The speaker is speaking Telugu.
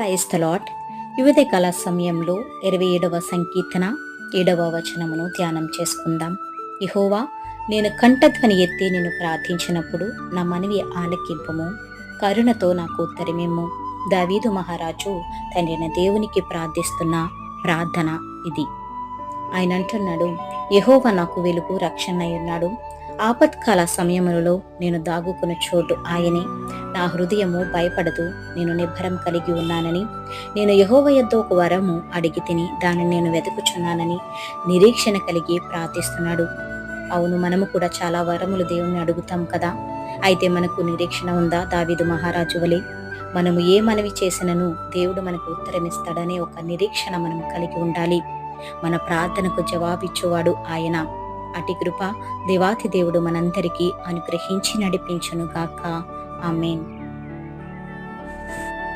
క్రైస్తలాట్ యువత కళ సమయంలో ఇరవై ఏడవ సంకీర్తన ఏడవ వచనమును ధ్యానం చేసుకుందాం. ఇహోవా నేను కంఠధ్వని ఎత్తి నేను ప్రార్థించినప్పుడు నా మనవి ఆలకింపము కరుణతో నాకు ఉత్తరమేమో దావీదు మహారాజు తండ్రిన దేవునికి ప్రార్థిస్తున్న ప్రార్థన ఇది. ఆయన అంటున్నాడు యహోవ నాకు వెలుగు రక్షణ ఉన్నాడు ఆపత్కాల సమయములలో నేను దాగుకున్న చోటు ఆయనే. నా హృదయము భయపడదు నేను నిబ్బరం కలిగి ఉన్నానని. నేను యహోవ యొద్ద ఒక వరము అడిగి తిని దానిని నేను వెతుకుచున్నానని నిరీక్షణ కలిగి ప్రార్థిస్తున్నాడు. అవును మనము కూడా చాలా వరములు దేవుణ్ణి అడుగుతాం కదా? అయితే మనకు నిరీక్షణ ఉందా? దావిదు మహారాజు వలె మనము ఏ మనవి చేసినను దేవుడు మనకు ఉత్తరమిస్తాడనే ఒక నిరీక్షణ మనం కలిగి ఉండాలి. మన ప్రార్థనకు జవాబిచ్చేవాడు ఆయన. అటి కృప దేవాతి దేవుడు మనందరికీ అనుగ్రహించి నడిపించును ആമേൻ